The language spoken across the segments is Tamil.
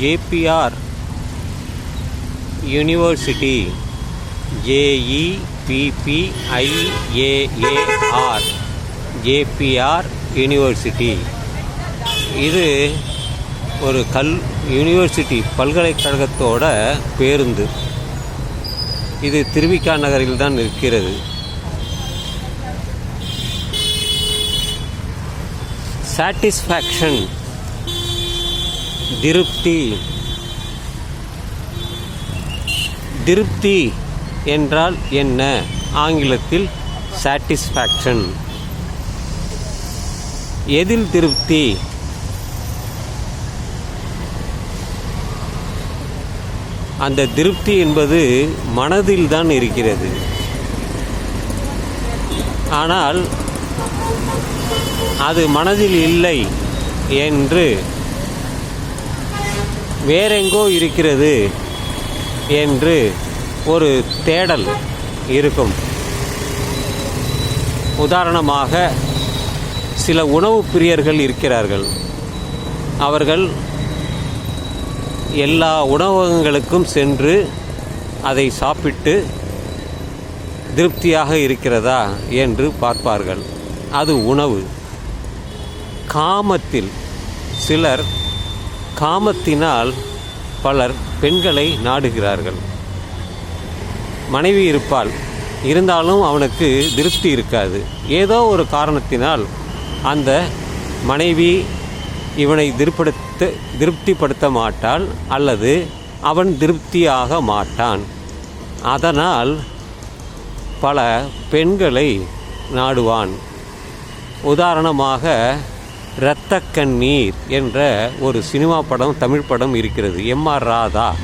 J P R university Jeppiaar J P R university. இது ஒரு கல் யூனிவர்சிட்டி பல்கலைக்கழகத்தோட பேருந்து. இது திருவிக்கா நகரில் தான் இருக்கிறது. சாட்டிஸ்ஃபேக்ஷன் திருப்தி. திருப்தி என்றால் என்ன? ஆங்கிலத்தில் சாட்டிஸ்ஃபேக்ஷன் எதில் திருப்தி? அந்த திருப்தி என்பது மனதில் தான் இருக்கிறது. ஆனால் அது மனதில் இல்லை என்று வேறெங்கோ இருக்கிறது என்று ஒரு தேடல் இருக்கும். உதாரணமாக சில உணவு பிரியர்கள் இருக்கிறார்கள். அவர்கள் எல்லா உணவகங்களுக்கும் சென்று அதை சாப்பிட்டு திருப்தியாக இருக்கிறதா என்று பார்ப்பார்கள். அது உணவு. காமத்தில் சிலர் காமத்தினால் பலர் பெண்களை நாடுகிறார்கள். மனைவி இருப்பாள். இருந்தாலும் அவனுக்கு திருப்தி இருக்காது. ஏதோ ஒரு காரணத்தினால் அந்த மனைவி இவனை திருப்படுத்த திருப்திப்படுத்த மாட்டாள் அல்லது அவன் திருப்தியாக மாட்டான். அதனால் பல பெண்களை நாடுவான். உதாரணமாக இரத்த கண்ணீர் என்ற ஒரு சினிமா படம் தமிழ் படம் இருக்கிறது. எம் ஆர் ராதா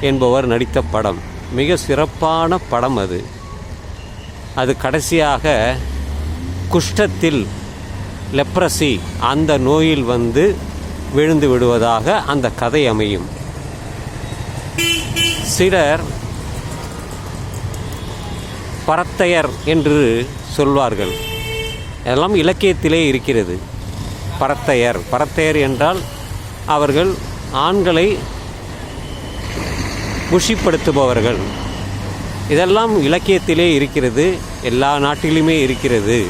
என்பவர் நடித்த படம். மிக சிறப்பான படம் அது. அது கடைசியாக குஷ்டத்தில் லெப்ரசி அந்த நோயில் வந்து விழுந்து விடுவதாக அந்த கதை அமையும். சிலர் பரத்தையர் என்று சொல்வார்கள். எல்லாம் இலக்கியத்திலே இருக்கிறது. பரத்தையர். பரத்தையர் என்றால் அவர்கள் ஆண்களை குஷிப்படுத்துபவர்கள். இதெல்லாம் இலக்கியத்திலே இருக்கிறது எல்லா நாட்டிலுமே இருக்கிறது.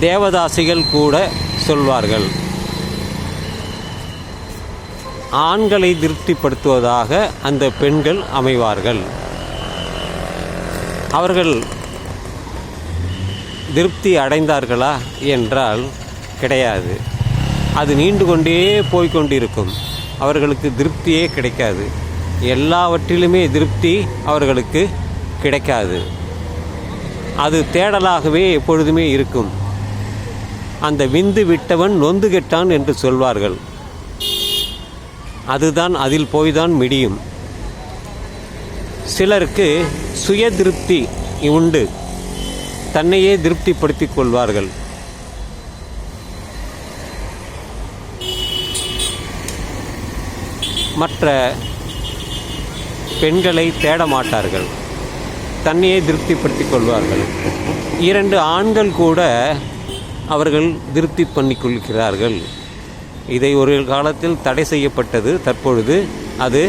தேவதாசிகள் கூட சொல்வார்கள். ஆண்களை திருப்திப்படுத்துவதாக அந்த பெண்கள் அமைவார்கள். அவர்கள் திருப்தி அடைந்தார்களா என்றால் கிடையாது. அது நீண்டு கொண்டே போய்கொண்டிருக்கும் அவர்களுக்கு திருப்தியே கிடைக்காது. எல்லாவற்றிலுமே திருப்தி அவர்களுக்கு கிடைக்காது. அது தேடலாகவே எப்பொழுதுமே இருக்கும். அந்த விந்து விட்டவன் நொந்து கெட்டான் என்று சொல்வார்கள். அதுதான் அதில் போய்தான் மிடியும். சிலருக்கு சுய திருப்தி உண்டு. தன்னையே திருப்திப்படுத்திக் கொள்வார்கள். மற்ற பெண்களை தேட மாட்டார்கள். தன்னையே திருப்திப்படுத்திக் கொள்வார்கள். இரண்டு ஆண்கள் கூட அவர்கள் திருப்தி பண்ணிக் கொள்கிறார்கள். இதை ஒரு காலத்தில் தடை செய்யப்பட்டது. தற்பொழுது அது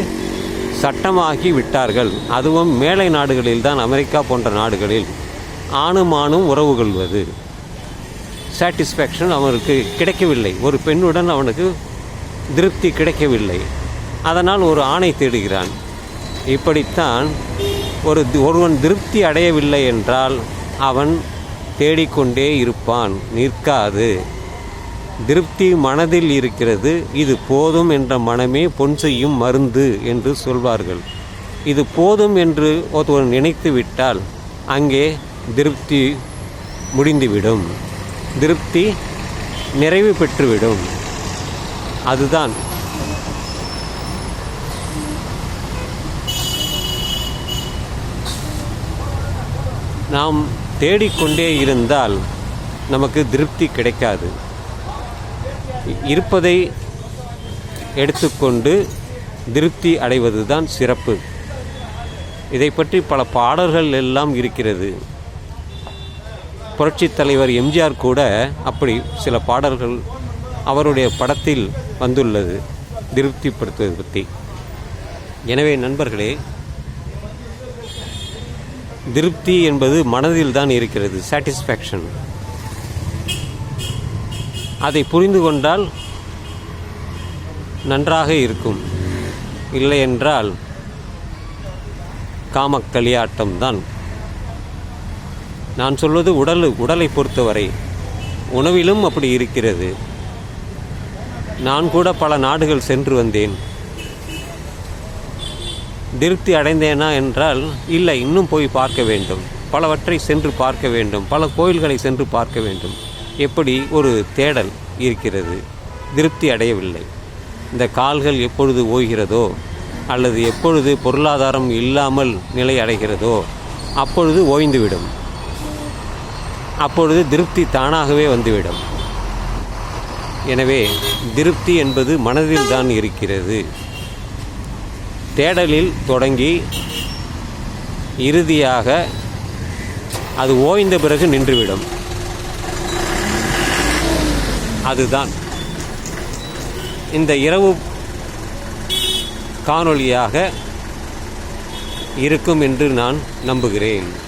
சட்டமாகி விட்டார்கள். அதுவும் மேலை நாடுகளில் தான் அமெரிக்கா போன்ற நாடுகளில். ஆணும் ஆணும் உறவு கொள்வது. சாட்டிஸ்ஃபேக்ஷன் அவனுக்கு கிடைக்கவில்லை. ஒரு பெண்ணுடன் அவனுக்கு திருப்தி கிடைக்கவில்லை. அதனால் ஒரு ஆணை தேடுகிறான். இப்படித்தான் ஒரு ஒருவன் திருப்தி அடையவில்லை என்றால் அவன் தேடிக்கொண்டே இருப்பான். நிற்காது. திருப்தி மனதில் இருக்கிறது. இது போதும் என்ற மனமே பொன் செய்யும் மருந்து என்று சொல்வார்கள். இது போதும் என்று ஒருவன் நினைத்து விட்டால் அங்கே திருப்தி முடிந்துவிடும். திருப்தி நிறைவு பெற்றுவிடும். அதுதான் நாம் தேடிக்கொண்டே இருந்தால் நமக்கு திருப்தி கிடைக்காது. இருப்பதை எடுத்துக்கொண்டு திருப்தி அடைவது தான் சிறப்பு. இதை பற்றி பல பாடல்கள் எல்லாம் இருக்கிறது. புரட்சித் தலைவர் எம்ஜிஆர் கூட அப்படி சில பாடல்கள் அவருடைய படத்தில் வந்துள்ளது திருப்திப்படுத்துவது பற்றி. எனவே நண்பர்களே திருப்தி என்பது மனதில் தான் இருக்கிறது சாட்டிஸ்ஃபேக்ஷன் அதை புரிந்து கொண்டால் நன்றாக இருக்கும். இல்லை என்றால் காமக்களியாட்டம் தான். நான் சொல்வது உடல் உடலை பொறுத்தவரை. உணவிலும் அப்படி இருக்கிறது. நான் கூட பல நாடுகள் சென்று வந்தேன். திருப்தி அடைந்தேனா என்றால் இல்லை இன்னும் போய் பார்க்க வேண்டும். பலவற்றை சென்று பார்க்க வேண்டும். பல கோயில்களை சென்று பார்க்க வேண்டும். எப்படி ஒரு தேடல் இருக்கிறது. திருப்தி அடையவில்லை. இந்த கால்கள் எப்பொழுது ஓய்கிறதோ அல்லது எப்பொழுது பொருளாதாரம் இல்லாமல் நிலை அடைகிறதோ அப்பொழுது ஓய்ந்துவிடும். அப்பொழுது திருப்தி தானாகவே வந்துவிடும். எனவே திருப்தி என்பது மனதில் தான் இருக்கிறது. தேடலில் தொடங்கி இறுதியாக அது ஓய்ந்த பிறகு நின்றுவிடும். அதுதான். இந்த இரவு காணொளியாக இருக்கும் என்று நான் நம்புகிறேன்.